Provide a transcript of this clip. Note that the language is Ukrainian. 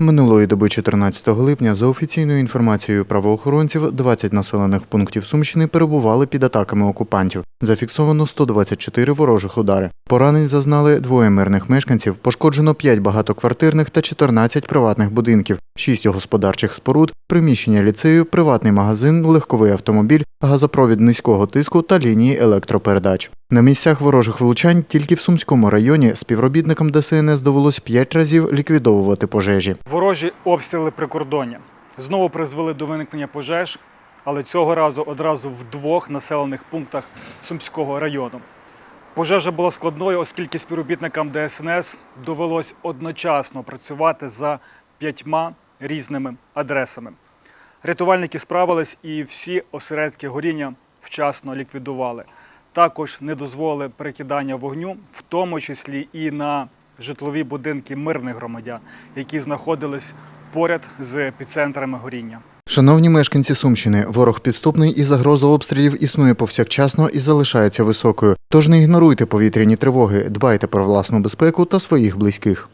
Минулої доби 14 липня, за офіційною інформацією правоохоронців, 20 населених пунктів Сумщини перебували під атаками окупантів. Зафіксовано 124 ворожих удари. Поранень зазнали двоє мирних мешканців, пошкоджено 5 багатоквартирних та 14 приватних будинків, 6 господарчих споруд, приміщення ліцею, приватний магазин, легковий автомобіль, газопровід низького тиску та лінії електропередач. На місцях ворожих влучань тільки в Сумському районі співробітникам ДСНС довелось 5 разів ліквідовувати пожежі. Ворожі обстріли прикордоння знову призвели до виникнення пожеж, але цього разу одразу в двох населених пунктах Сумського району. Пожежа була складною, оскільки співробітникам ДСНС довелось одночасно працювати за п'ятьма різними адресами. Рятувальники справились і всі осередки горіння вчасно ліквідували. Також не дозволили перекидання вогню, в тому числі і на житлові будинки мирних громадян, які знаходились поряд з епіцентрами горіння. Шановні мешканці Сумщини, ворог підступний і загроза обстрілів існує повсякчасно і залишається високою. Тож не ігноруйте повітряні тривоги, дбайте про власну безпеку та своїх близьких.